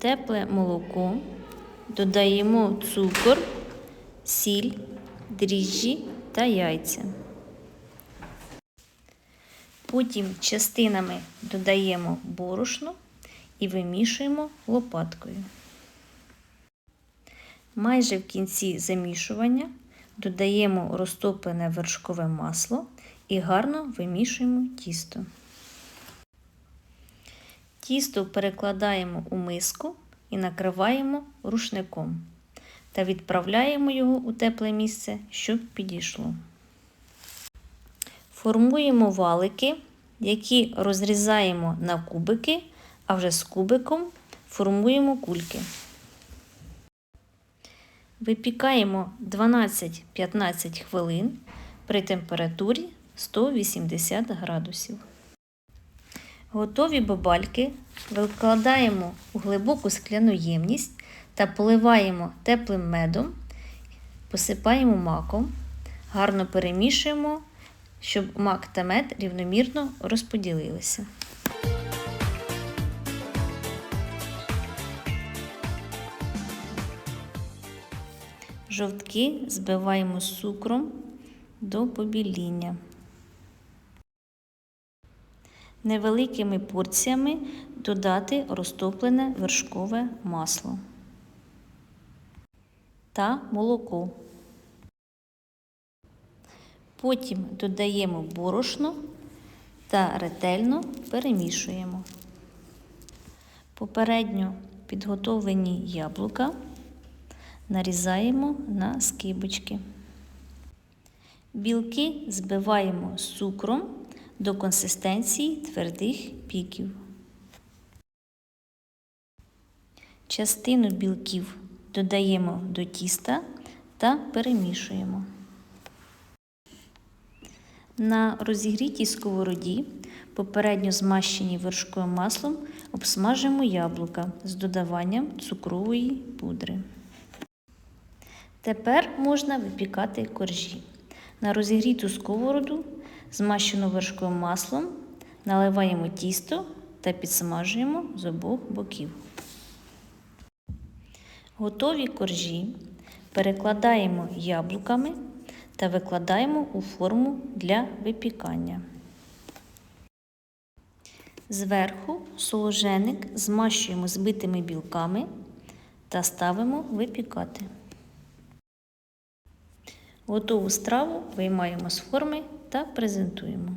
тепле молоко, додаємо цукор, сіль, дріжджі та яйця. Потім частинами додаємо борошно і вимішуємо лопаткою. Майже в кінці замішування додаємо розтоплене вершкове масло і гарно вимішуємо тісто. Тісто перекладаємо у миску і накриваємо рушником та відправляємо його у тепле місце, щоб підійшло. Формуємо валики, які розрізаємо на кубики, а вже з кубиком формуємо кульки. Випікаємо 12-15 хвилин при температурі 180 градусів. Готові бабальки викладаємо у глибоку скляну ємність та поливаємо теплим медом, посипаємо маком, гарно перемішуємо, щоб мак та мед рівномірно розподілилися. Жовтки збиваємо з цукром до побіління. Невеликими порціями додати розтоплене вершкове масло та молоко. Потім додаємо борошно та ретельно перемішуємо. Попередньо підготовлені яблука нарізаємо на скибочки. Білки збиваємо з цукром до консистенції твердих піків. Частину білків додаємо до тіста та перемішуємо. На розігрітій сковороді, попередньо змащеній вершковим маслом, обсмажимо яблука з додаванням цукрової пудри. Тепер можна випікати коржі. На розігріту сковороду, змащену вершковим маслом, наливаємо тісто та підсмажуємо з обох боків. Готові коржі перекладаємо яблуками та викладаємо у форму для випікання. Зверху соложеник змащуємо збитими білками та ставимо випікати. Готову страву виймаємо з форми та презентуємо.